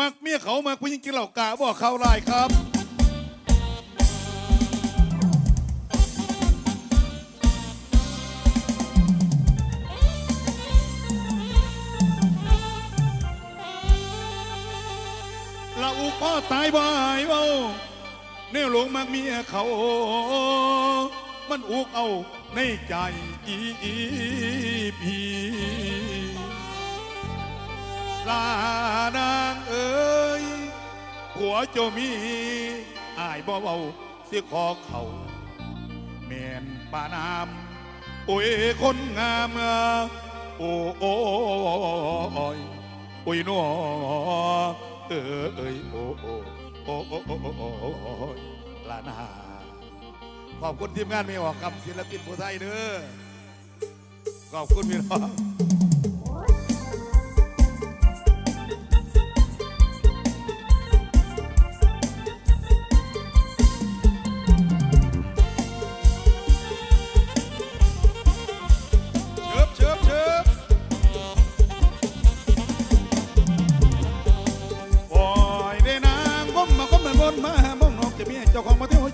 มักเมียเขามักผู้หญิงกินเหล้ากาบอกเขาลายครับ ละอุกพ่อตายบายเว้าเนี่ยหลวงมักเมียเขา มันอุกเอาในใจอีพีลาย วเจ้ามีอายบ่เว้าสิขอเขาแม่นป่าน้ำโอ้ยคนงามโอ้โอยโอ้ยน้อเอ้ยโอ้ยโอ้โอโอ้ลานาขอบคุณทีมงานไม่ออกกับศิลปินผู้ไทยเด้อขอบคุณพี่น้อง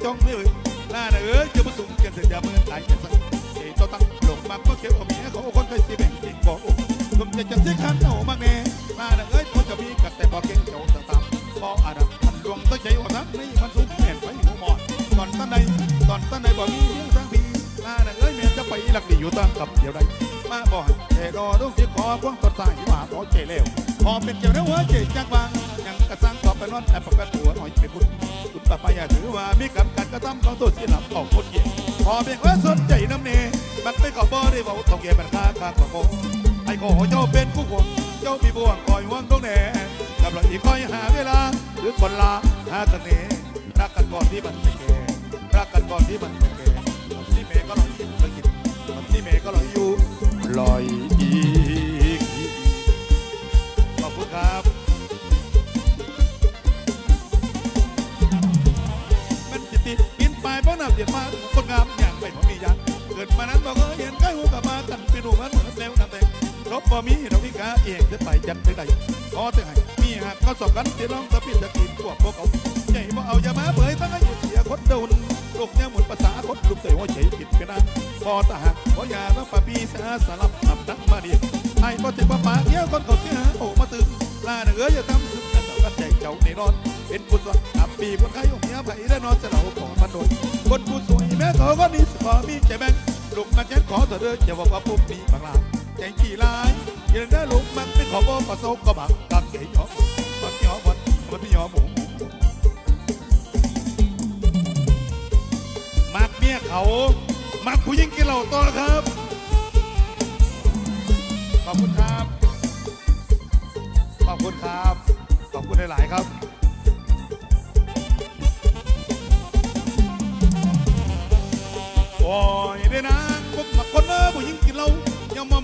จองไม่เอ่ยล่าน่ะเอ้ยจะมาสูงเกินถึงจะเมื่อตายกันสักเอ้ยตัวตั้งหลงมาเกี่ยวกับเมียเขาคนเคยสิแบ่งจริงบอกผมจะจังสิขันเอามากแน่ล่าน่ะเอ้ยพอจะมีกัดแต่บอกเก่งเจ้าต่างตามพออาดับทันดวงตั้งใจว่าทั้งนี่มันสุกแม่นไปหัวหมอนตอนตั้งใดตอนตั้งใดบ่มีเรื่องทั้งพีล่าน่ะเอ้ยแม่จะไปหลักดีอยู่ตั้งกับเดียวใดมาบ่ให้แต่รอต้องที่ขอพวงต้นสายว่าพอเจเลว พอเป็นเจ้าเนื้อหัวเจจักบางยังกระสังขอไปนอนแต่ปกติหัวหน่อยเป็นบุญคุณป้าปายาถือว่ามีกำกันกระทำของตัวที่หลับของคนเกี่ยพอเพียงว่าสนใจน้ำเนมันไม่ขอบ่ได้บอกต้องเกี่ยมันค่าค่าขอโกไอ้ขอเจ้าเป็นผู้ควงเจ้ามีบ่วงคอยห่วงตรงแหน่กำลังอีกคอยหาเวลาหรือคนลาหากันเนรักกันก่อนที่มันจะแก่รักกันก่อนที่มันจะแก่ที่เมย์ก็ลอยยิ้มลอยกินที่เมย์ก็ลอยอยู่ลอย บ่มีเราพิกาเองจะไปจันไปใดพอถึงไห้มีหากเขาสอบกันเสียร้องตะปิดตะกินพวกพวกเขาใหญ่บ่เอาอย่ามาเผยตั้งให้เสียคนโดนโลกเนี่ยหมดภาษาคนลุกเตยหัวใจผิดกันนะพอตาหักพอยาต้องปะปีสาสลับนับนักมาดิไอ้บ่ถึงว่าปากเยี่ยวคนเขาเสียโอ้มาตื่นลาเนื้ออย่าทำสุดแต่กันใจเจ้าในนอน เป็นผู้สวอับปีคนไข้องเมียไผ่ได้นอนจะเหล่าของมันโดยคนผู้สวยแม่เขาก็มีสขอมีใจแบ่งลูกมันแค่ขอเธอเด้อจะบอกว่าปุ๊บมีบางลา ใจกี่ลายยังได้ลูกมันเป็นขอบอกประสบก็บังกักเกยหยอมมันหยอมมันมันไม่หยอมหมูมักเมียเขา มักผู้หญิงกินเหล้าต่อครับ ขอบคุณครับ ขอบคุณครับ ขอบคุณหลาย ๆ ครับ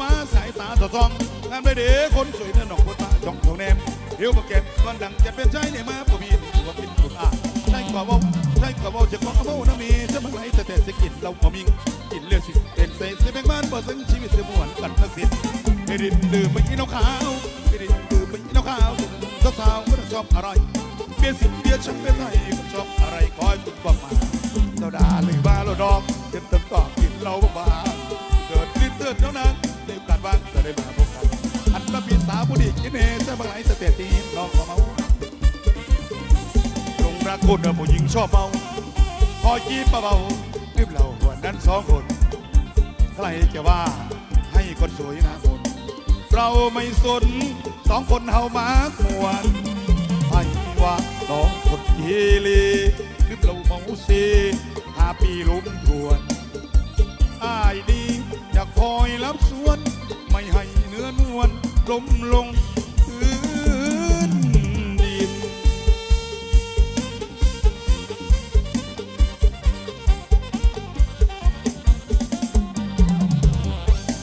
มาสายตาสอดส่องงานไปเด้คนสวยเนื้อหนองคนตาจ่องของแนมเดี๋ยวมาเก็บก่อนดังจะเป็นใจเนี่ยมาผู้มีตัวเป็นคุณอาใช่กว่าว่าใช่กว่าว่าจะของเอาน้ำมีจะมาไหลแต่แต่สกินเราพอมีกินเลือดสิเป็นเศษเสียแบงบ้านเปิดซึ่งชีวิตเสียมวนกันทั้งสิ้นไม่ได้ดื่มไม่กินเหล้าขาวไม่ได้นดื่มไม่กินเหล้าขาวสาวๆก็ชอบอะไรเบียร์สิเบียร์ฉันเป็นไทยก็ชอบอะไรคอยคุณบอกมาเราด่าหรือบ้าเราดอกเต็มเต็มตอกกินเราบ้าเกิดลิ้นเตือนเท่านั้น ในโอกาสว่างจะได้มาพบกันอันละมีสาวบุดีกินเฮจะบางไหลสเตตีน้องก็เมาตรงรักคนเนอผู้หญิงชอบเมาพอจีบเบาๆรีบเราหัวนั้นสองคนใครจะว่าให้คนสวยนะคนเราไม่สนสองคนเฮามากมวนให้ว่าน้องคนเยเลคือเราเมาซีหาปีลุ้มทวนอ้ายดีอยากคอยรับส ล้มลงพื้นดิน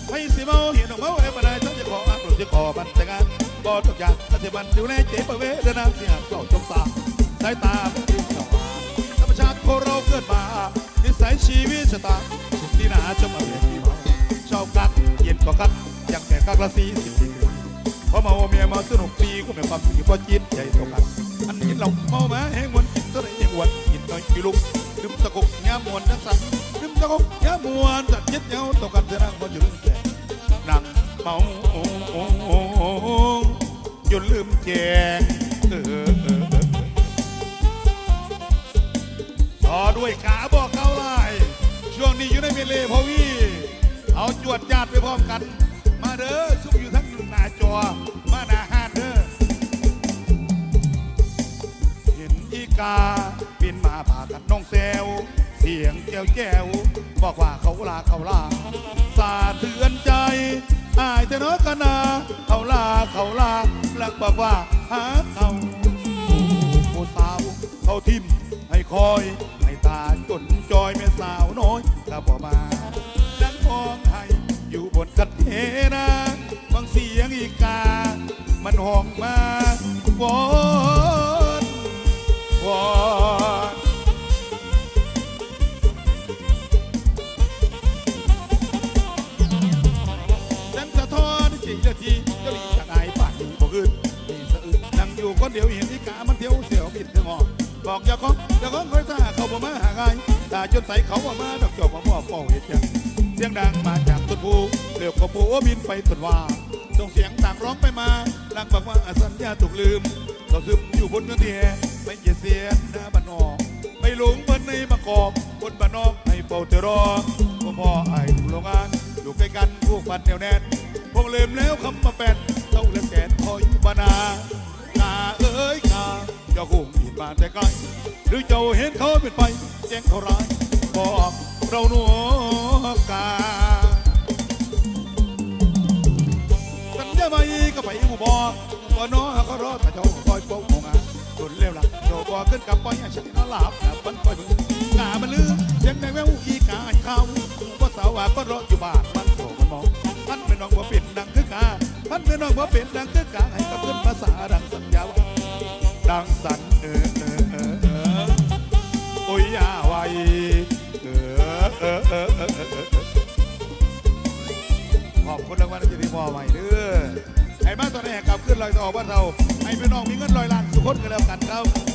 ให้สิเมาเห็นขออกมาไว้บ่ได้ถ้าจะขออักหรือจะขอบันแต่งานบ่ทุกอย่างถ้าจะบันดูแลเจ็บเวทนาเสียเศร้าจมสาสายตาเป็นดินสว่างธรรมชาติโคเราเกิดมานิสัยชีวิตชะตาสุขที่หนาจะมาเรียนที่เมาชอบกักเย็นก็กักอยากแต่กักละสีสิบดี พอเมาเมียมาสนุกดีก็ไม่ความสุขเพราะจิตใจตรงกันอันนี้เราเมามาแห้งวันกินตัวไหนยังวันกินน้อยกี่ลูกดื่มตะกุกยามวนนักสันดื่มตะกุกยามวนจัดเย็ดเย้าตกกันเสนังมันอยู่ลืมแจงนั่งเมาจนลืมแจงเออต่อด้วยขาบอกเขาไล่ช่วงนี้อยู่ในเมเลพวีเอาจวดญาติไปพร้อมกัน มาเด้อซุ่มอยู่ทั้ งหน้าจอมาหน้าหาเดอเห็นอีกาบินมาผ่ากันน้องแซวเสียงแจ้วแจ้วบอกว่าเขาลาเขาลาสาเตือนใจอายแต่น้อยกันาเขาลาเขาลาหลักบอกว่าหาเขาผู้สาวเขาทิมให้คอยให้ตาจนจอยแม่สาวน้อยถ้าบ่มาดังมองให้อยู่บนกันเทนะ องมาวอนวอนฉันสะท้อนจิเลือทีเจ้าลีจากไอ้ป่านบ่ขึ้นมีสะอึกนั่งอยู่คนเดียวเห็นอีกามันเที่ยวเสียวบิดเสียงออกบอกอย่าของอย่าของคอยซ่าเขาบ่มาหาไงตาจนใส่เขาว่มาดอกจอบมาบอกเฝ้าเห็ดยังเสียงดังมาจากต้นภูเรียกกระปูบินไปต้นว่า ส่งเสียงต่างร้องไปมาลังบอกว่าสัญญาถูกลืม ก็ซึมอยู่บนเนื้อเทียไม่เกียเสียหน้าบ้านนอกไม่หลงบนในมะกอกบนบ้านนอกให้เฝ้าเตรอพ่อพ่อไอ้ดูโรงงานอยู่ใกล้กันพวกฟันแนวแน่นพวกลืมแล้วคำมาแปนเต้าและแสนคอยยุบานากาเอ้ยกาเจ้าคงอินมาแต่ไกลหรือเจ้าเห็นเขาเป็นไปแจ้งเขาร้ายบอกเราหนัว ก็ไปอุบอบ่น้อเขารอถ้าเจ้าคอยโป่งงาจนเร็วละเจ้าบ่ขึ้นกับปอยฉันนอนหลับนะมันปอยมึงกามันลือเสียงแมงแววอีกาให้เขาบ่สาวว่าก็รออยู่บ้านมันโผล่มันมองมันเป็นน้องบ่เป็นดังคือกามันเป็นน้องบ่เป็นดังคือกาให้กับเพื่อนภาษาดังสัญญาว่าดังสัญ นลอยต่อบ้านเรา ให้พี่น้องมีเงินลอยล้านสุขคนกันแล้วกันครับ